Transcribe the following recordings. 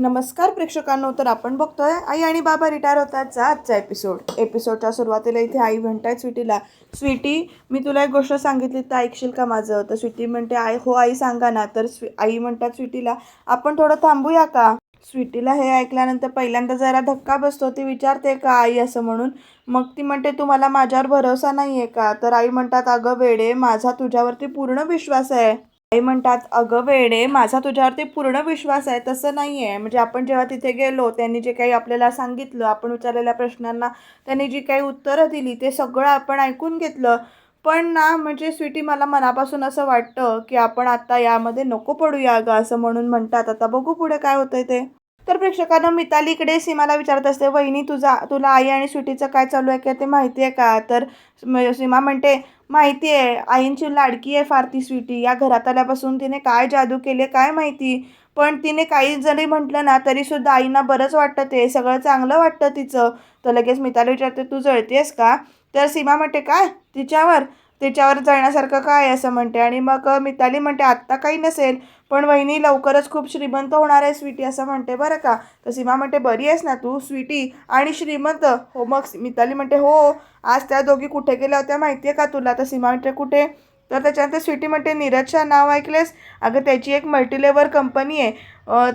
नमस्कार प्रेक्षकांनो तर आपण बघतोय आई आणि बाबा रिटायर होतातचा आजचा एपिसोड. एपिसोडच्या सुरुवातीला इथे आई म्हणतायत स्वीटीला स्वीटी मी तुला एक गोष्ट सांगितली तर ऐकशील का माझं? तर स्वीटी म्हणते आई हो आई सांगा ना. तर स्वी आई म्हणतात स्वीटीला आपण थोडं थांबूया का? स्वीटीला हे ऐकल्यानंतर पहिल्यांदा जरा धक्का बसतो ती विचारते का आई असं म्हणून? मग ती म्हणते तुम्हाला माझ्यावर भरोसा नाही आहे का? तर आई म्हणतात अगं वेडे माझा तुझ्यावरती पूर्ण विश्वास आहे. आई म्हणतात अगं वेडे माझा तुझ्यावरती पूर्ण विश्वास आहे. तसं नाही आहे म्हणजे आपण जेव्हा तिथे गेलो त्यांनी जे काही आपल्याला सांगितलं आपण विचारलेल्या प्रश्नांना त्यांनी जी काही उत्तरं दिली ते सगळं आपण ऐकून घेतलं. पण ना म्हणजे स्वीटी मला मनापासून असं वाटतं की आपण आता यामध्ये नको पडूया अगं असं म्हणून म्हणतात. आता बघू पुढे काय होतंय ते. तर प्रेक्षकांना मितालीकडे सीमाला विचारत असते वहिनी तुझा तुला आई आणि स्वीटीचं काय चालू आहे? का ते माहिती आहे का? तर सीमा म्हणते माहिती आहे आईंची लाडकी आहे फार ती स्वीटी. या घरात आल्यापासून तिने काय जादू केले काय माहिती? पण तिने काही जरी म्हटलं ना तरीसुद्धा आईना बरंच वाटतं ते. सगळं चांगलं वाटतं तिचं. तर लगेच मिताली विचारते तू जळतेस का? तर सीमा म्हणते काय? तिच्यावर? तिच्यावर जळण्यासारखं काय आहे असं म्हणते. आणि मग मिताली म्हणते आत्ता काही नसेल पण वहिनी लवकरच खूप श्रीमंत होणार आहे स्वीटी असं म्हणते. बरं का? तर सीमा म्हणते बरी आहेस ना तू स्वीटी? आणि श्रीमंत? हो मग मिताली म्हणते हो आज त्या दोघी कुठे गेल्या होत्या माहिती आहे का तुला? तर सीमा म्हणते कुठे? तर त्याच्यानंतर स्वीटी म्हणते नीरजच्या नाव ऐकलेस? अगं त्याची एक मल्टीलेवर कंपनी आहे.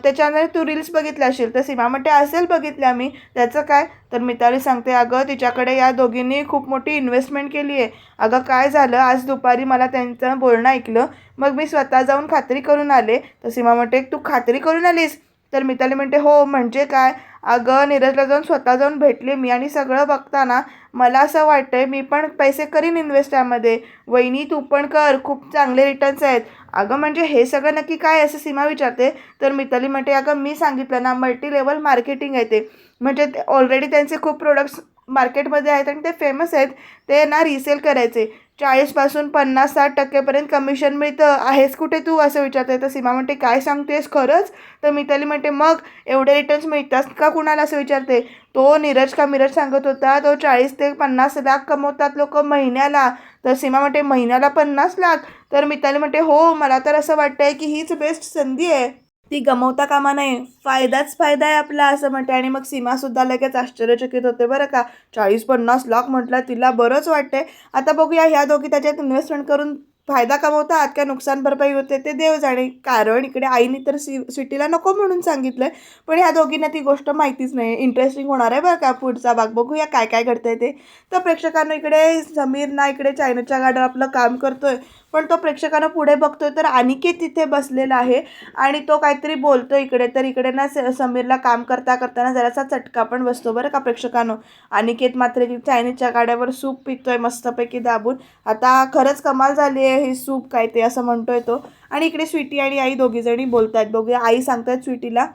त्याच्यानंतर तू रील्स बघितल्या असेल तर सीमा म्हणते असेल बघितल्या मी. त्याचं काय? तर मिताली सांगते अगं तिच्याकडे या दोघींनी खूप मोठी इन्व्हेस्टमेंट केली आहे. अगं काय झालं? आज दुपारी मला त्यांचं बोलणं ऐकलं. मग मी स्वतः जाऊन खात्री करून आले. तर सीमा म्हणते तू खात्री करून आलीस? तर मिताली म्हणते हो म्हणजे काय? अगं नीरजला जाऊन स्वतः जाऊन भेटले मी आणि सगळं बघताना मला असं वाटतं आहे मी पण पैसे करीन इन्व्हेस्ट यामध्ये वहिनी तू पण कर खूप चांगले रिटर्न्स आहेत. अगं म्हणजे हे सगळं नक्की काय असं सीमा विचारते? तर मिताली म्हणते अगं मी सांगितलं ना मल्टी लेवल मार्केटिंग आहे ते. म्हणजे ऑलरेडी त्यांचे खूप प्रोडक्ट्स मार्केटमध्ये आहेत आणि ते फेमस आहेत. ते ना रिसेल करायचे. चाळीसपासून पन्नास साठ टक्केपर्यंत कमिशन मिळतं. आहेस कुठे तू? असं विचारते. तर सीमा म्हणते काय सांगतेस? खरंच? तर मिताली म्हणते मग एवढे रिटर्न्स मिळतात का कुणाला? असं विचारते. तो नीरज का मिरज सांगत होता तो चाळीस ते पन्नास लाख कमवतात लोक महिन्याला. तर सीमा म्हणते महिन्याला पन्नास लाख? तर मिताली म्हणते हो मला तर असं वाटतंय की हीच बेस्ट संधी आहे. ती गमवता कामा नाही फायदाच फायदा आहे आपला असं म्हणते. आणि मग सीमासुद्धा लगेच आश्चर्यचकित होते बरं का चाळीस पन्नास लाख म्हटलं तिला बरंच वाटते आता बघूया ह्या दोघी त्याच्यात इन्व्हेस्टमेंट करून फायदा कमवतात का नुकसान भरपाई होते ते देव जाणे. कारण इकडे आईने तर सी सिटीला नको म्हणून सांगितलं पण ह्या दोघींना ती गोष्ट माहितीच नाही. इंटरेस्टिंग होणार आहे बरं का पुढचा भाग. बघूया काय काय घडतंय ते. तर प्रेक्षकांना इकडे समीर ना इकडे चायनाच्या गाड्यावर आपलं काम करतोय. पण तो प्रेक्षकांना पुढे बघतोय तर अनिकेत तिथे बसलेला आहे आणि तो काहीतरी बोलतो इकडे तर इकडे ना स- समीरला काम करता करताना जरासा चटका पण बसतो बरं का प्रेक्षकांनो. अनिकेत मात्र चायनीजच्या गाड्यावर सूप पितोय मस्तपैकी दाबून. आता खरंच कमाल झाली आहे ही सूप काय ते असं म्हणतोय तो. आणि इकडे स्वीटी आणि आई दोघीजणी बोलत आहेत बघूया आई सांगतायत स्वीटीला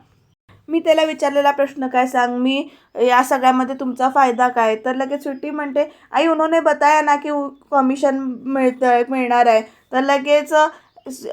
मी त्याला विचारलेला प्रश्न काय सांग? मी या सगळ्यामध्ये तुमचा फायदा काय? तर लगेच स्वीटी म्हणते आई उन्होंने बताया ना की कमिशन मिळतं मिळणार आहे. तर लगेच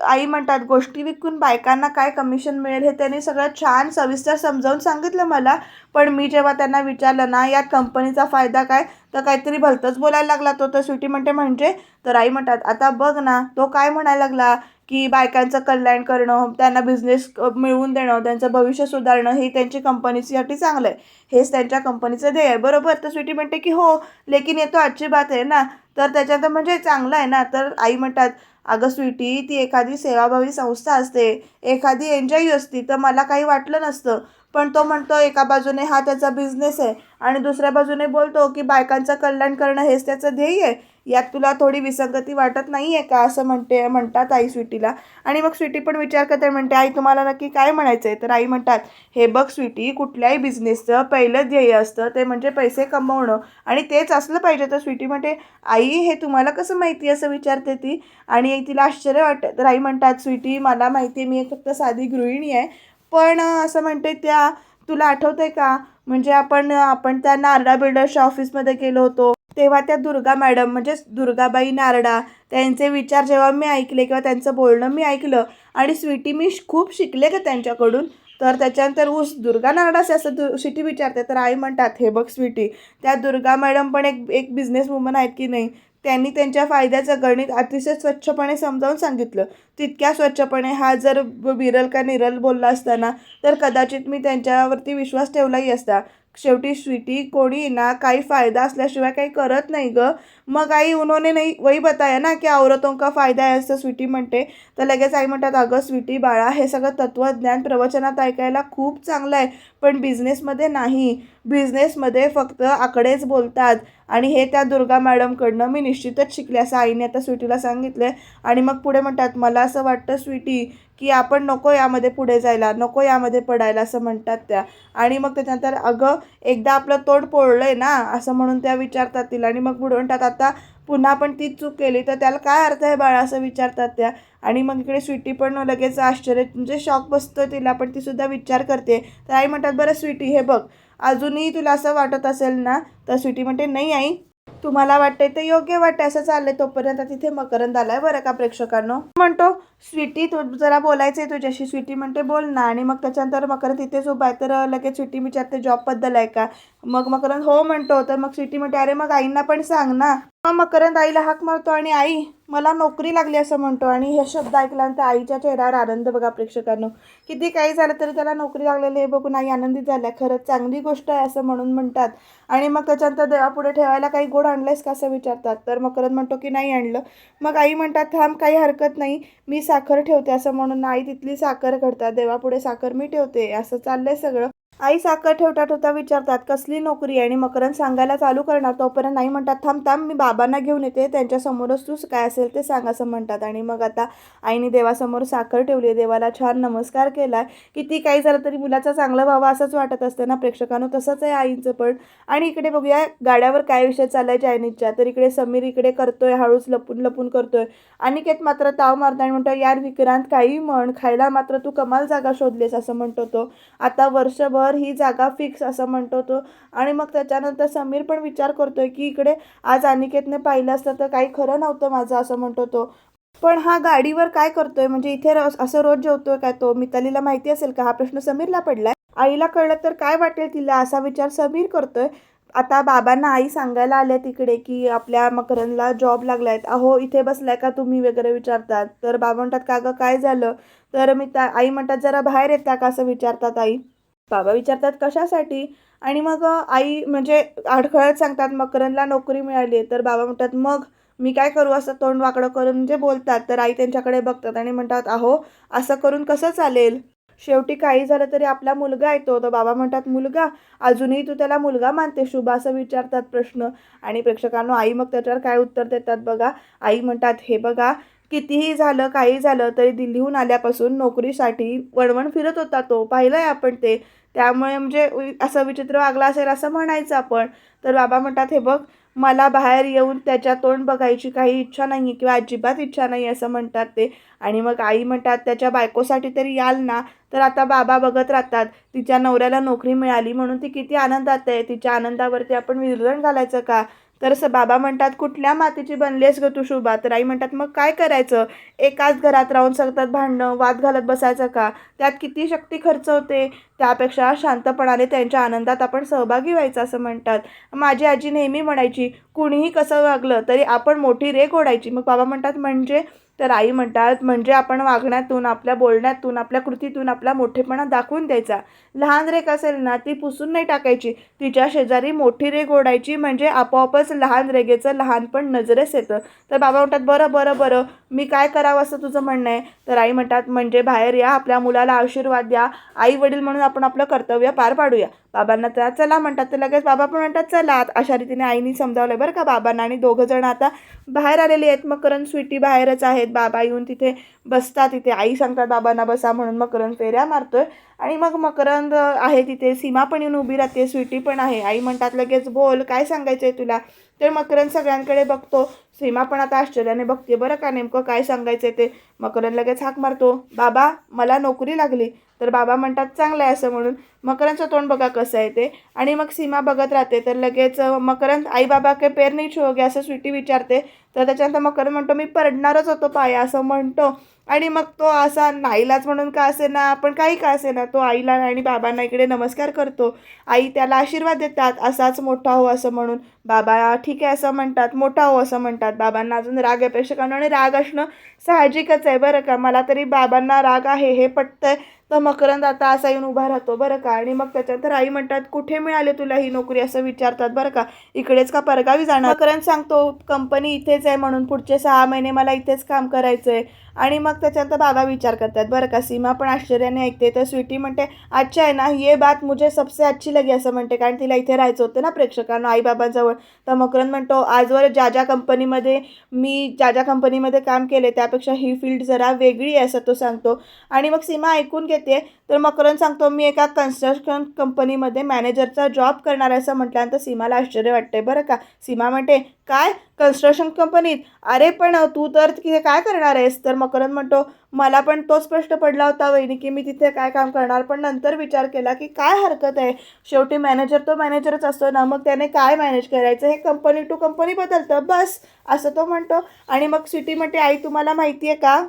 आई म्हणतात गोष्टी विकून बायकांना काय कमिशन मिळेल हे त्यांनी सगळं छान सविस्तर समजावून सांगितलं मला. पण मी जेव्हा त्यांना विचारलं ना यात कंपनीचा फायदा काय? तर काहीतरी भलतंच बोलायला लागला तो. तर स्वीटी म्हणते म्हणजे? तर आई म्हणतात आता बघ ना तो काय म्हणायला लागला? की बायकांचं कल्याण करणं त्यांना बिझनेस मिळवून देणं त्यांचं भविष्य सुधारणं हे त्यांची कंपनीसाठी चांगलं आहे हेच त्यांच्या कंपनीचं ध्येय आहे. बरोबर? तर स्वीटी म्हणते की हो लेकिन येतो आजची बात आहे ना. तर त्याच्यात म्हणजे चांगलं आहे ना. तर आई म्हणतात अगं स्वीटी ती एखादी सेवाभावी संस्था असते. एखादी एन्जॉय असती तर मला काही वाटलं नसतं. पण तो म्हणतो एका बाजूने हा त्याचा बिझनेस आहे आणि दुसऱ्या बाजूने बोलतो की बायकांचं कल्याण करणं हेच त्याचं ध्येय आहे. यात तुला थोडी विसंगती वाटत नाही आहे का असं म्हणते म्हणतात आई स्वीटीला. आणि मग स्वीटी पण विचार करते म्हणते आई तुम्हाला नक्की काय म्हणायचं आहे तर आई म्हणतात हे बघ स्वीटी कुठल्याही बिझनेसचं पहिलं ध्येय असतं ते म्हणजे पैसे कमवणं. आणि तेच असलं पाहिजे. तर स्वीटी म्हणते आई हे तुम्हाला कसं माहिती? असं विचारते ती. आणि तिला आश्चर्य वाटतं. तर आई म्हणतात स्वीटी मला माहिती आहे मी एक फक्त साधी गृहिणी आहे. पण असं म्हणते त्या तुला आठवतं आहे का? म्हणजे आपण आपण त्या नारडा बिल्डर्सच्या ऑफिसमध्ये गेलो होतो. तेव्हा त्या दुर्गा मॅडम म्हणजेच दुर्गाबाई नारडा त्यांचे विचार जेव्हा मी ऐकले किंवा त्यांचं बोलणं मी ऐकलं आणि स्वीटी मी श- खूप शिकले का त्यांच्याकडून तर त्याच्यानंतर ऊस दुर्गा नारडासे असं दु स्वीटी विचारते. तर आई म्हणतात हे बघ स्वीटी त्या दुर्गा मॅडम पण एक एक बिझनेस वुमन आहेत की नाही त्यांनी त्यांच्या फायद्याचं गणित अतिशय स्वच्छपणे समजावून सांगितलं. तितक्या स्वच्छपणे हा जर बिरल विरल का निरल बोलला असताना तर कदाचित मी त्यांच्यावरती विश्वास ठेवलाही असता. शेवटी स्वीटी कोणी ना काही फायदा असल्याशिवाय काही करत नाही ग. मग आई उन्होंने नाही वही बताया ना की औरतों का फायदा आहे असं स्वीटी म्हणते. तर लगेच आई म्हणतात अगं स्वीटी बाळा हे सगळं तत्त्वज्ञान प्रवचनात ऐकायला खूप चांगलं आहे. पण बिझनेसमध्ये नाही. बिझनेसमध्ये फक्त आकडेच बोलतात. आणि हे त्या दुर्गा मॅडमकडनं मी निश्चितच शिकले असं आईने आता स्वीटीला सांगितलं आणि मग पुढे म्हणतात मला असं वाटतं स्वीटी की आपण नको यामध्ये पुढे जायला नको यामध्ये पडायला असं म्हणतात त्या. आणि मग त्याच्यानंतर अगं एकदा आपलं तोंड पोळलं आहे ना असं म्हणून त्या विचारतात तिला. आणि मग पुढे म्हणतात आता पुन्हा पण तीच चूक केली. तर त्याला काय अर्थ आहे बाळा असं विचारतात त्या? आणि मग इकडे स्वीटी पण लगेच आश्चर्य म्हणजे शॉक बसतो तिला पण ती सुद्धा विचार करते. तर आई म्हणतात बरं स्वीटी हे बघ. अजूनही तुला असं वाटत असेल ना? तर स्वीटी म्हणते नाही आई तुम्हाला वाटतंय ते योग्य वाटतं असं चाललंय तोपर्यंत तिथे मकरंद आलाय बरं का प्रेक्षकांनो? म्हणतो स्वीटी तू जरा बोलायचंय तुझ्याशी. स्वीटी म्हणते बोल ना. आणि मग त्याच्यानंतर मकरंद तिथेच उभा आहे. तर लगेच स्वीटी विचारते जॉबबद्दल आहे का? मग मकरंद हो म्हणतो. तर मग स्वीटी म्हणते अरे मग आईंना पण सांग ना. मग मकरंद आईला हाक मारतो आणि आई मला नोकरी लागली असं म्हणतो आणि हे शब्द ऐकल्यानंतर आईच्या चेहऱ्यावर आनंद बघा प्रेक्षकांनो. किती काही झालं तरी त्याला नोकरी लागलेली हे बघून आई आनंदित झाल्या. खरंच चांगली गोष्ट आहे असं म्हणून म्हणतात. आणि मग त्याच्यानंतर देवापुढे ठेवायला काही गोड आणलंयस का असं विचारतात. तर मकरंद म्हणतो की नाही आणलं. मग आई म्हणतात थांब काही हरकत नाही. मी साखर ठेवते असं म्हणून आई तिथली साखर घडतात. देवापुढे साखर मी ठेवते. असं चाललंय सगळं. आई साखर ठेवता ठेवता विचारतात कसली नोकरी आहे? आणि मकरंद सांगायला चालू करणार तोपर्यंत नाही म्हणतात थांब थांब मी बाबांना घेऊन येते त्यांच्यासमोरच तूच काय असेल ते सांग असं म्हणतात. आणि मग आता आईने देवासमोर साखर ठेवली देवाला छान नमस्कार केला किती काही झालं तरी मुलाचा चांगलं व्हावं असंच वाटत असतं ना प्रेक्षकांनो तसंच आहे आईचं पण. आणि इकडे बघूया गाड्यावर काय विषय चाललाय चायनीजच्या. तर इकडे समीर इकडे करतोय हळूच लपून लपून करतोय. अनिकेत मात्र ताव मारतो आणि म्हणतो यार विक्रांत काही म्हण खायला मात्र तू कमाल जागा शोधलीस असं म्हणतो तो आता वर्षभर ही जागा फिक्स असं म्हणतो तो. आणि मग त्याच्यानंतर समीर पण विचार करतोय की इकडे आज अनिकेतने पाहिलं असतं तर काही खरं नव्हतं माझं असं म्हणतो तो. पण हा गाडीवर काय करतोय? म्हणजे इथे रोज असं रोज जेवतोय काय तो? मितालीला माहिती असेल का? हा प्रश्न समीरला पडलाय. आईला कळलं तर काय वाटेल तिला असा विचार समीर करतोय. आता बाबांना आई सांगायला आल्या तिकडे की आपल्या मकरनला जॉब लागलाय. अहो इथे बसलाय का तुम्ही? वगैरे विचारतात. तर बाबा म्हणतात का गं? काय झालं? तर मी त्या आई म्हणतात जरा बाहेर येता का? असं विचारतात आई. बाबा विचारतात कशासाठी? आणि मग आई म्हणजे अडखळत सांगतात मकरंदला नोकरी मिळाली तर बाबा म्हणतात मग मी काय करू? असं तोंड वाकडं करून म्हणजे बोलतात तर आई त्यांच्याकडे बघतात आणि म्हणतात अहो असं करून कसं चालेल? शेवटी काही झालं तरी आपला मुलगा येतो. तर बाबा म्हणतात मुलगा अजूनही तू त्याला मुलगा मानते शुभ? असं विचारतात प्रश्न. आणि प्रेक्षकांनो आई मग त्याच्यावर काय उत्तर देतात बघा? आई म्हणतात हे बघा कितीही झालं काही झालं तरी दिल्लीहून आल्यापासून नोकरीसाठी वणवण फिरत होता तो. पाहिलं आहे आपण ते. त्यामुळे म्हणजे असं विचित्र वागला असेल असं म्हणायचं आपण. तर बाबा म्हणतात हे बघ मला बाहेर येऊन त्याच्या तोंड बघायची काही इच्छा नाही आहे किंवा अजिबात इच्छा नाही असं म्हणतात ते. आणि मग आई म्हणतात त्याच्या बायकोसाठी तरी याल ना. तर आता बाबा बघत राहतात तिच्या नवऱ्याला नोकरी मिळाली म्हणून ती किती आनंदात आहे. तिच्या आनंदावरती आपण विरजण घालायचं का? तर असं बाबा म्हणतात कुठल्या मातीची बनलेस ग तू शुभा? तर आई म्हणतात मग काय करायचं? एकाच घरात राहून सतत भांडणं वाद घालत बसायचं का? त्यात किती शक्ती खर्च होते? त्यापेक्षा शांतपणाने त्यांच्या आनंदात आपण सहभागी व्हायचं असं म्हणतात. माझी आजी नेहमी म्हणायची कुणीही कसं वागलं तरी आपण मोठी रेख ओढायची मग बाबा म्हणतात म्हणजे तर आई म्हणतात म्हणजे आपण वागण्यातून आपल्या बोलण्यातून आपल्या कृतीतून आपला मोठेपणा दाखवून द्यायचा. लहान रेख असेल ना ती पुसून नाही टाकायची. तिच्या शेजारी मोठी रेग ओढायची म्हणजे आपोआपच लहान रेगेचं लहानपण नजरेस येतं. तर बाबा म्हणतात बरं बरं बरं. मी काय करावं असं तुझं म्हणणं आहे? तर आई म्हणतात म्हणजे बाहेर या आपल्या मुलाला आशीर्वाद द्या. आई वडील म्हणून आपण आपलं कर्तव्य पार पाडूया. बाबांना त्या चला म्हणतात. तर लगेच बाबा पण म्हणतात चला अशा रीतीने आईने समजावलं बरं का बाबांना. आणि दोघं जण आता बाहेर आलेले आहेत. मकरन स्वीटी बाहेरच आहेत. बाबा येऊन तिथे बसतात तिथे आई सांगतात बाबांना बसा म्हणून मकरंद फेऱ्या मारतोय. आणि मग मकरंद आहे तिथे सीमा पण येऊन उभी राहते स्वीटी पण आहे. आई म्हणतात लगेच बोल काय सांगायचं आहे तुला? तर मकरंद सगळ्यांकडे बघतो. सीमा पण आता आश्चर्याने बघते बरं का नेमकं काय सांगायचं ते? मकरंद लगेच हाक मारतो बाबा मला नोकरी लागली. तर बाबा म्हणतात चांगलं आहे असं म्हणून. मकरांचं तोंड बघा कसं आहे ते. आणि मग सीमा बघत राहते तर लगेच मकरंद आई बाबा के पेर नाही छोगे असं स्वीटी विचारते. तर त्याच्यानंतर मकरंद म्हणतो मी पडणारच होतो पाया असं म्हणतो. आणि मग तो असा नाईलाच म्हणून का असे ना आपण काही का असे ना तो आईला आणि बाबांना इकडे नमस्कार करतो. आई त्याला आशीर्वाद देतात असाच मोठा हो असं म्हणून बाबा ठीक आहे असं म्हणतात. मोठा हो असं म्हणतात. बाबांना अजून राग आहे प्रेक्षकांना आणि राग असणं साहजिकच आहे बरं का. मला तरी बाबांना राग आहे हे पटतंय. तर मकरंद आता असा येऊन उभा राहतो बरं का? आणि मग त्याच्यानंतर आई म्हणतात कुठे मिळाले तुला ही नोकरी? असं विचारतात बरं का? इकडेच का परगावी जाणार? मकरंद सांगतो कंपनी इथेच आहे म्हणून पुढचे सहा महिने मला इथेच काम करायचं आहे आणि मग त्याच्यानंतर बाबा विचार करतात बरं का सीमा पण आश्चर्याने ऐकते. तर स्वीटी म्हणते अच्छा आहे ना ये बात मुझे सबसे अच्छी लगी असं म्हणते कारण तिला इथे राहायचं होतं ना प्रेक्षकांना आईबाबांजवळ. तर मकरंद म्हणतो आजवर ज्या ज्या कंपनीमध्ये मी ज्या ज्या कंपनीमध्ये काम केले त्यापेक्षा ही फील्ड जरा वेगळी आहे असं तो सांगतो. आणि मग सीमा ऐकून घेते तर मकरंद सांगतो मी एका कन्स्ट्रक्शन कंपनीमध्ये मॅनेजरचा जॉब करणार आहे असं म्हटल्यानंतर सीमाला आश्चर्य वाटते बरं का? सीमा म्हणते काय? कन्स्ट्रक्शन कंपनीत अरे पण तू तर तिथे काय करणार आहेस? तर मकरंद म्हणतो मला पण तोच प्रश्न पडला होता वहिनी की मी तिथे काय काम करणार? पण नंतर विचार केला की काय हरकत आहे? शेवटी मॅनेजर तो मॅनेजरच असतो ना मग त्याने काय मॅनेज करायचं? हे कंपनी टू कंपनी बदलतं बस असं तो म्हणतो. आणि मग सिटी म्हणते आई तुम्हाला माहिती आहे का?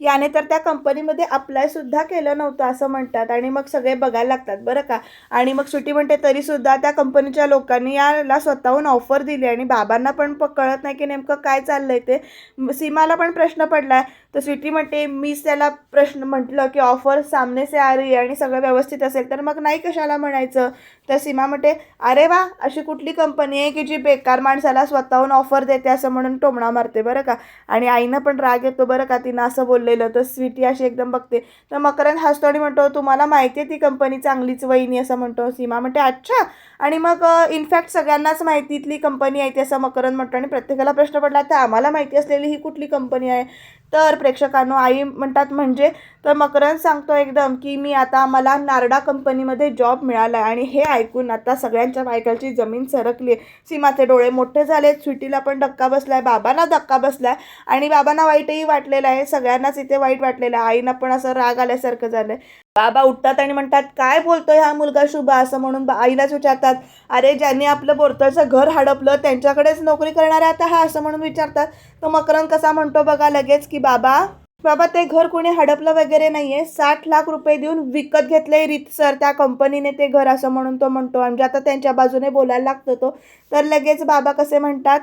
याने तर त्या कंपनीमध्ये अप्लायसुद्धा केलं नव्हतं असं म्हणतात. आणि मग सगळे बघायला लागतात बरं का? आणि मग सुट्टी म्हणते तरीसुद्धा त्या कंपनीच्या लोकांनी याला स्वतःहून ऑफर दिली. आणि बाबांना पण कळत नाही की नेमकं काय चाललं आहे ते सीमाला पण प्रश्न पडला आहे तर स्वीटी म्हणते मीच त्याला प्रश्न म्हटलं की ऑफर सामने से आ रही आणि सगळं व्यवस्थित असेल तर मग नाही कशाला म्हणायचं? तर सीमा म्हणते अरे वा अशी कुठली कंपनी आहे की जी बेकार माणसाला स्वतःहून ऑफर देते असं म्हणून टोमणा मारते बरं का? आणि आईनं पण राग येतो बरं का तिनं असं बोललेलं. तर स्वीटी अशी एकदम बघते तर मकरंद हसतो आणि म्हणतो तुम्हाला माहिती आहे ती कंपनी चांगलीच वहिनी असं म्हणतो सीमा. म्हणते अच्छा. आणि मग इनफॅक्ट सगळ्यांनाच माहितीतली कंपनी आहे ती असं मकरंद म्हणतो. आणि प्रत्येकाला प्रश्न पडला तर आम्हाला माहिती असलेली ही कुठली कंपनी आहे? तर प्रेक्षकांनो आई म्हणतात म्हणजे तर मकरंद सांगतो एकदम की मी आता मला नारडा कंपनीमध्ये जॉब मिळाला आहे आणि हे ऐकून आता सगळ्यांच्या बायकाची जमीन सरकली आहे. सीमाचे डोळे मोठे झालेत स्वीटीला पण धक्का बसलाय बाबांना धक्का बसलाय आणि बाबांना वाईटही वाटलेलं आहे सगळ्यांनाच इथे वाईट वाटलेलं आहे. आईनं पण असं राग आल्यासारखं झालं आहे बाबा उठतात आणि म्हणतात काय बोलतोय हा मुलगा शुभा? असं म्हणून बा- आईलाच विचारतात अरे ज्यांनी आपलं बोरतळचं घर हडपलं त्यांच्याकडेच नोकरी करणारा आता हा? असं म्हणून विचारतात. तर मकरंद कसा म्हणतो बघा लगेच की बाबा बाबा ते घर कोणी हडपलं वगैरे नाही आहे साठ लाख रुपये देऊन विकत घेतलंय रीतसर त्या कंपनीने ते घर असं म्हणून तो म्हणतो. म्हणजे आता त्यांच्या बाजूने बोलायला लागतो तो. तर लगेच बाबा कसे म्हणतात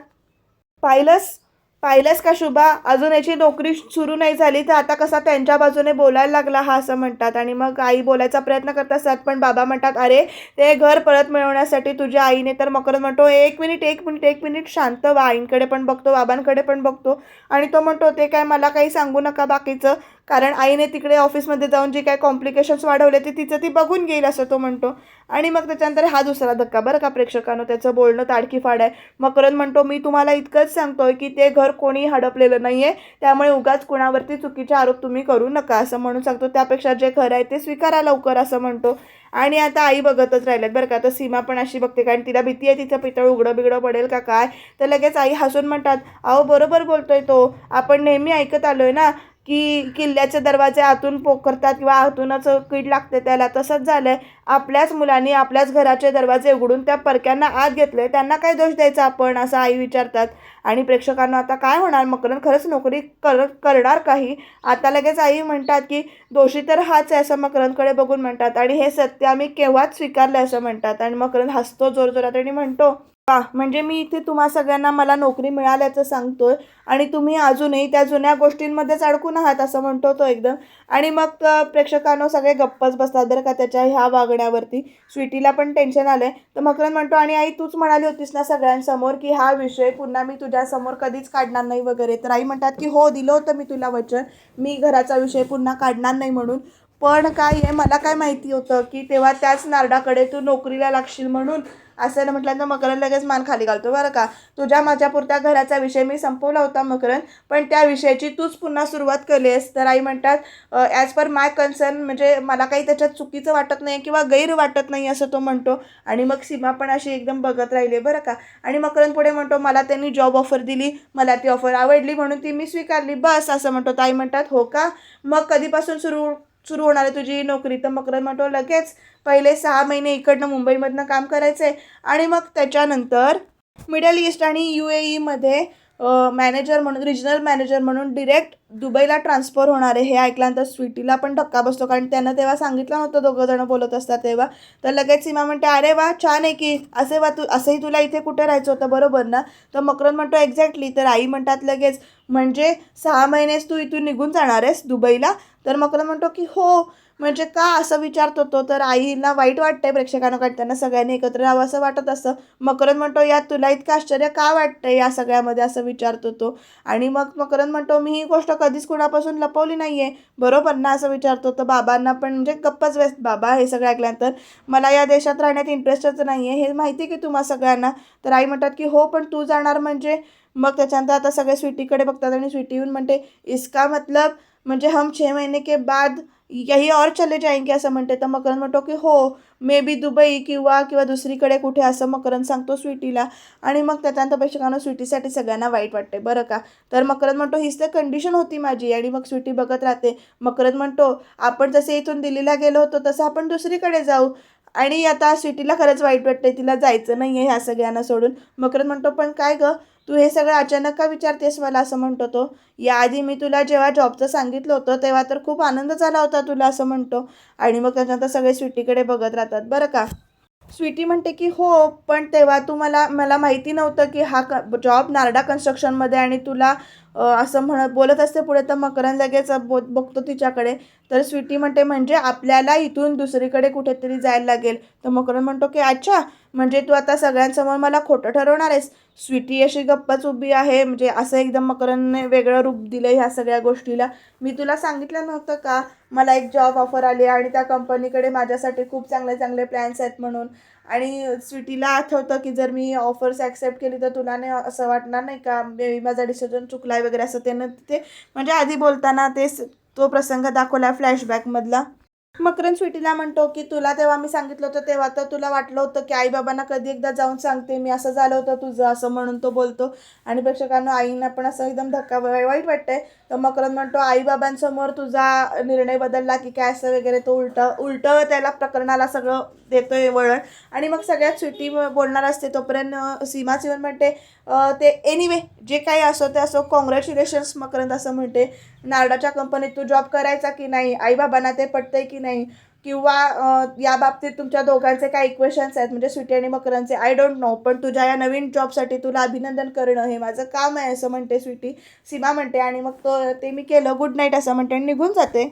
पाहिलंस? पाहिलंस का शुभा? अजून याची नोकरी सुरू नाही झाली तर आता कसा त्यांच्या बाजूने बोलायला लागला हा असं म्हणतात. आणि मग आई बोलायचा प्रयत्न करत असतात पण बाबा म्हणतात अरे ते घर परत मिळवण्यासाठी तुझ्या आईने तर मकरंद म्हणतो एक मिनिट एक मिनिट एक मिनिट शांत वा आईंकडे पण बघतो बाबांकडे पण बघतो. आणि तो म्हणतो ते काय मला काही सांगू नका बाकीचं. कारण आईने तिकडे ऑफिसमध्ये जाऊन जे काय कॉम्प्लिकेशन्स वाढवले ते तिचं ती बघून घेईल असं तो म्हणतो. आणि मग त्याच्यानंतर हा दुसरा धक्का बरं का प्रेक्षकांनो त्याचं बोलणं ताडकी फाड आहे. मकरन म्हणतो मी तुम्हाला इतकंच सांगतोय की ते घर कोणी हडपलेलं नाही आहे त्यामुळे उगाच कुणावरती चुकीचे आरोप तुम्ही करू नका असं म्हणून सांगतो. त्यापेक्षा जे खरं आहे ते स्वीकारा लवकर असं म्हणतो. आणि आता आई बघतच राहिल्यात बरं का. तर सीमा पण अशी बघते कारण तिला भीती आहे तिचं पितळ उघडं बिघडं पडेल का काय? तर लगेच आई हसून म्हणतात अहो बरोबर बोलतोय तो. आपण नेहमी ऐकत आलोय ना. की किल्ल्याचे दरवाजे आतून पोखरतात किंवा आतूनच कीड लागते त्याला. तसंच झालं आहे आपल्याच मुलांनी आपल्याच घराचे दरवाजे उघडून त्या परक्यांना आत घेतले त्यांना काय दोष द्यायचा आपण? असं आई विचारतात. आणि प्रेक्षकांना आता काय होणार? मकरंद खरंच नोकरी कर करणार काही? आता लगेच आई म्हणतात की दोषी तर हाच आहे असं मकरंदकडे बघून म्हणतात. आणि हे सत्य आम्ही केव्हाच स्वीकारलं असं म्हणतात. आणि मकरंद हसतो जोरजोरात आणि म्हणतो वा म्हणजे मी इथे तुम्हा सगळ्यांना मला नोकरी मिळाल्याचं सांगतोय आणि तुम्ही अजूनही त्या जुन्या गोष्टींमध्येच अडकून आहात असं म्हणतो तो एकदम. आणि मग प्रेक्षकांनो सगळे गप्पच बसतात बरं का त्याच्या ह्या वागण्यावरती. स्वीटीला पण टेन्शन आलंय. तर मकरंद म्हणतो आणि आई तूच म्हणाली होतीस ना सगळ्यांसमोर की हा विषय पुन्हा मी तुझ्यासमोर कधीच काढणार नाही वगैरे. तर आई म्हणतात की हो दिलं होतं मी तुला वचन. मी घराचा विषय पुन्हा काढणार नाही म्हणून. पण काय आहे मला काय माहिती होतं की तेव्हा त्याच नारडाकडे तू नोकरीला लागशील म्हणून असं ना म्हटल्यानंतर मकरन लगेच मान खाली घालतो बरं का. तुझ्या माझ्या पुरत्या घराचा विषय मी संपवला होता मकरण पण त्या विषयाची तूच पुन्हा सुरुवात केली आहेस तर आई म्हणतात ॲज पर माय कन्सर्न म्हणजे मला काही त्याच्यात चुकीचं वाटत नाही किंवा गैर वाटत नाही असं तो म्हणतो. आणि मग सीमा पण अशी एकदम बघत राहिली बरं का. आणि मकरंद पुढे म्हणतो मला त्यांनी जॉब ऑफर दिली मला ती ऑफर आवडली म्हणून ती मी स्वीकारली बस असं म्हणतो. ताई म्हणतात हो का? मग कधीपासून सुरू सुरू होणार आहे तुझी नोकरी? तर मकरंद म्हणतो लगेच. पहिले सहा महिने इकडनं मुंबईमधनं काम करायचं आहे आणि मग त्याच्यानंतर मिडल ईस्ट आणि यू ए ईमध्ये मॅनेजर म्हणून रिजनल मॅनेजर म्हणून डिरेक्ट दुबईला ट्रान्सफर होणार आहे हे ऐकल्यानंतर स्वीटीला पण धक्का बसतो. कारण त्यांना तेव्हा सांगितलं नव्हतं दोघं जण बोलत असतात तेव्हा. तर लगेच सीमा म्हणते अरे वा छान आहे की. असे वा तू असंही तुला इथे कुठे राहायचं होतं? बरोबर ना? तर मकरंद म्हणतो एक्झॅक्टली तर आई म्हणतात लगेच म्हणजे सहा महिनेच तू इथून निघून जाणार आहेस दुबईला? तर मकरंद म्हणतो की हो. म्हणजे का असं विचारत होतो तर आईला वाईट वाटतंय प्रेक्षकांना कारण त्यांना सगळ्यांनी एकत्र राहावं असं वाटत असं मकरंद म्हणतो यात तुला इतकं आश्चर्य का वाटतंय या सगळ्यामध्ये? असं विचारत होतो आणि मग मकरंद म्हणतो मी ही गोष्ट कधीच कुणापासून लपवली नाही आहे बरोबर ना? असं विचारतो तर बाबांना पण म्हणजे गप्पच वेस्ट बाबा हे सगळं ऐकल्यानंतर मला या देशात राहण्यात इंटरेस्टच नाही आहे हे माहिती की तुम्हा सगळ्यांना? तर आई म्हणतात की हो पण तू जाणार म्हणजे? मग त्याच्यानंतर आता सगळे स्वीटीकडे बघतात आणि स्वीटी येऊन म्हणते इसका मतलब म्हणजे हम छः महीने के बाद यही और चले जाएंगे असं म्हणते. तर मकरंद म्हणतो की हो मे बी दुबई किंवा किंवा दुसरीकडे कुठे असं मकरंद सांगतो स्वीटीला. आणि मग त्याच्यानंतर प्रेक्षकांना स्वीटीसाठी सगळ्यांना वाईट वाटते. बरं का? तर मकरंद म्हणतो हीच तर कंडिशन होती माझी. आणि मग स्वीटी बघत राहते. मकरंद म्हणतो आपण जसे इथून दिल्लीला गेलो होतो तसं आपण दुसरीकडे जाऊ. आणि आता स्वीटीला खरंच वाईट वाटते तिला जायचं नाही आहे ह्या सगळ्यांना सोडून. मकरंद म्हणतो पण काय गं? तू हे सगळं अचानक का विचारतेस मला असं म्हणतो तो? याआधी मी तुला जेव्हा जॉबचं सांगितलं होतं तेव्हा तर खूप आनंद झाला होता तुला असं म्हणतो. आणि मग त्याच्यानंतर सगळे स्वीटीकडे बघत राहतात. बरं का? स्वीटी म्हणते की हो पण तेव्हा तू मला मला माहिती नव्हतं की हा क जॉब नारडा कन्स्ट्रक्शनमध्ये आणि तुला असं म्हणत बोलत असते पुढे तर मकरंद लगेच बो बघतो तिच्याकडे. तर स्वीटी म्हणते म्हणजे आपल्याला इथून दुसरीकडे कुठेतरी जायला लागेल. तर मकरंद म्हणतो की अच्छा म्हणजे तू आता सगळ्यांसमोर मला खोटं ठरवणार आहेस? स्वीटी अशी गप्पच उभी आहे. म्हणजे असं एकदम मकरंदने वेगळं रूप दिलं ह्या सगळ्या गोष्टीला. मी तुला सांगितलं नव्हतं का? मला एक जॉब ऑफर आली आणि त्या कंपनीकडे माझ्यासाठी खूप चांगले चांगले प्लॅन्स आहेत म्हणून. आणि स्वीटीला आठवतं की जर मी ऑफर्स ॲक्सेप्ट केली तर तुला नाही असं वाटणार नाही का? मे माझा डिसिजन चुकला आहे वगैरे असं त्यानं ते म्हणजे आधी बोलताना ते तो प्रसंग दाखवला फ्लॅशबॅकमधला मकरंद स्वीटीला म्हणतो की तुला तेव्हा मी सांगितलं होतं तेव्हा तर तुला वाटलं होतं की आईबाबांना कधी एकदा जाऊन सांगते मी असं झालं होतं तुझं असं म्हणून तो बोलतो. आणि प्रेक्षकांना आईंना पण असं एकदम धक्का वाईट वाटतंय. तर मकरंद म्हणतो आईबाबांसमोर तुझा निर्णय बदलला की काय असं वगैरे तो उलट उलट त्याला प्रकरणाला सगळं देतोय वळण. आणि मग सगळ्यात सुट्टी बोलणार असते तोपर्यंत सीमा सिवन म्हणते ते एनिवे जे काही असो ते असो कॉंग्रॅच्युलेशन्स मकरंद असं म्हणते नारडाच्या कंपनीत तू जॉब करायचा की नाही? आईबाबांना ते पटतंय की नाही? किंवा या बाबतीत तुमच्या दोघांचे काय इक्वेशन्स आहेत? म्हणजे स्वीटी आणि मकरंदचे आय डोंट नो पण तुझ्या या नवीन जॉबसाठी तुला अभिनंदन करणं हे माझं काम आहे असं म्हणते स्वीटी. सीमा म्हणते आणि मग तो ते मी केलं. गुड नाईट असं म्हणते आणि निघून जाते.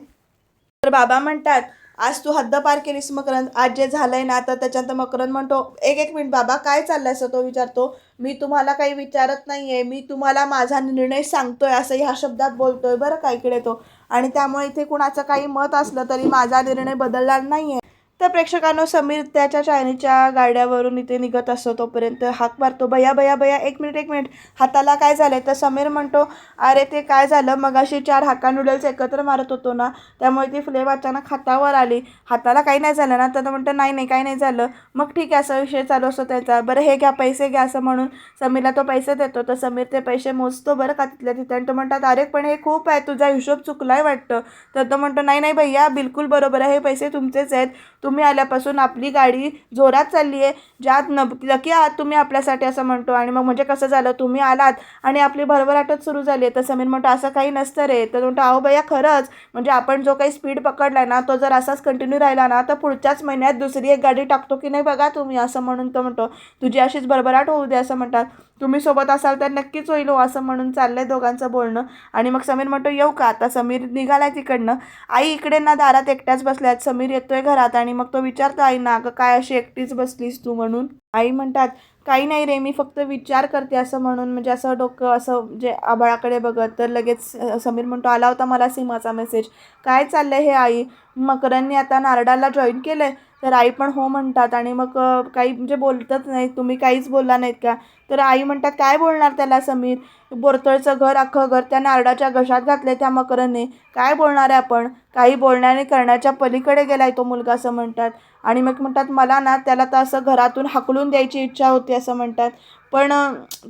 तर बाबा म्हणतात आज तू हद्दपार केलीस मकरंद. आज जे झालंय ना तर त्याच्यानंतर मकरंद म्हणतो एक एक मिनिट बाबा काय चाललंय? असं तो विचारतो. मी तुम्हाला काही विचारत नाहीये. मी तुम्हाला माझा निर्णय सांगतोय असं ह्या शब्दात बोलतोय. बरं का इकडे तो. आणि त्यामुळे इथे कुणाचं काही मत असलं तरी माझा निर्णय बदलणार नाहीये. तर प्रेक्षकांनो समीर त्याच्या चायनीच्या गाड्यावरून इथे निघत असतो तोपर्यंत हाक मारतो. बया बया बया एक मिनिट एक मिनिट. हाताला काय झालं तर समीर म्हणतो अरे ते काय झालं? मगाशी चार हाका नूडल्स एकत्र मारत होतो ना त्यामुळे ती फ्लेम अचानक हातावर आली. हाताला काही नाही झालं ना? तर म्हणतं म्हणतो नाही नाही काही नाही झालं. मग ठीक आहे असा विषय चालू असतो त्याचा. बरं हे घ्या पैसे घ्या असं म्हणून समीरला तो पैसे देतो. तर समीर ते पैसे मोजतो बरं का तिथल्या तिथे आणि तो म्हणतात अरे पण हे खूप आहे तुझा हिशोब चुकलाय वाटतं. तर तो म्हणतो नाही नाही भैया बिलकुल बरोबर आहे हे पैसे तुमचेच आहेत. तुम्ही आल्यापासून आपली गाडी जोरात चालली आहे. ज्यात न लकी आहात तुम्ही आपल्यासाठी असं म्हणतो. आणि मग म्हणजे कसं झालं? तुम्ही आलात आणि आपली भरभराटच सुरू झाली आहे. तर समीर म्हणतो असं काही नसतं रे. तर तो म्हणतो अहो भैया खरंच. म्हणजे आपण जो काही स्पीड पकडला ना तो जर असाच कंटिन्यू राहिला ना तर पुढच्याच महिन्यात दुसरी एक गाडी टाकतो की नाही बघा तुम्ही? असं म्हणून तो म्हणतो तुझी अशीच भरभराट होऊ दे असं म्हणतात. तुम्ही सोबत असाल तर नक्कीच होईल हो असं म्हणून चाललंय दोघांचं बोलणं. आणि मग समीर म्हणतो येऊ का? आता समीर निघालाय तिकडनं. आई इकडे ना दारात एकट्याच बसल्यात. समीर येतोय घरात आणि मग तो विचारतो आईना अगं काय अशी एकटीच बसलीस तू म्हणून? आई म्हणतात काही नाही रे मी फक्त विचार करते असं म्हणून. म्हणजे असं डोकं असं जे आबाळाकडे बघत तर लगेच समीर म्हणतो आला होता मला सीमाचा मेसेज काय चाललंय हे आई? मकरांनी आता नारडाला जॉईन केलं आहे तर आई पण हो म्हणतात आणि मग काही म्हणजे बोलतच नाही तुम्ही काहीच बोलला नाहीत का? तर आई म्हणतात काय बोलणार त्याला समीर? बोरतळचं घर अख्खं घर त्या नारडाच्या घशात घातले त्या मकरने काय बोलणार आहे आपण? काही बोलण्याने करण्याच्या पलीकडे गेलाय तो मुलगा असं म्हणतात. आणि मग म्हणतात मला ना त्याला तर असं घरातून हाकलून द्यायची इच्छा होती असं म्हणतात. पण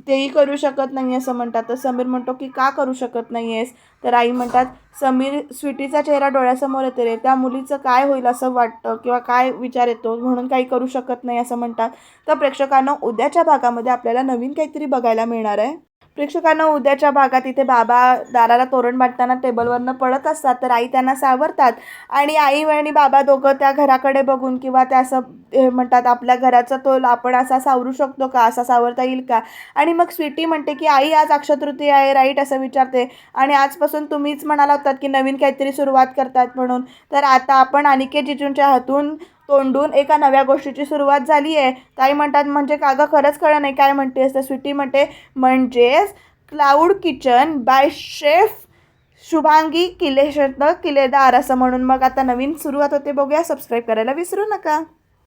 तेही करू शकत नाही असं म्हणतात. तर समीर म्हणतो की का करू शकत नाही आहेस तर आई म्हणतात समीर स्वीटीचा चेहरा डोळ्यासमोर येते रे. त्या मुलीचं काय होईल असं वाटतं किंवा काय विचार येतो म्हणून काही करू शकत नाही असं म्हणतात. तर प्रेक्षकांना उद्याच्या भागामध्ये आपल्याला नवीन काहीतरी बघायला मिळणार आहे. प्रेक्षकांना उद्याच्या भागात इथे बाबा दाराला तोरण बांधताना टेबलवरनं पडत असतात तर आई त्यांना सावरतात. आणि आई आणि बाबा दोघं त्या घराकडे बघून किंवा त्या असं हे म्हणतात आपल्या घराचा तोल आपण असा सावरू शकतो का? असा सावरता येईल का? आणि मग स्वीटी म्हणते की आई आज अक्षतृतीय आहे राईट? असं विचारते. आणि आजपासून तुम्हीच म्हणाला होतात की नवीन काहीतरी सुरुवात करतात म्हणून. तर आता आपण अनिकेत जिजूंच्या हातून तोंडून एका नव्या गोष्टीची सुरुवात झाली आहे. ताई म्हणतात म्हणजे का गं? खरंच कळलं नाही. काय म्हणतेस? तर स्वीटी म्हणते म्हणजेच cloud kitchen by chef Shubhangi किलेशत Killedar असं म्हणून मग आता नवीन सुरुवात होते. बघूया सबस्क्राईब करायला विसरू नका.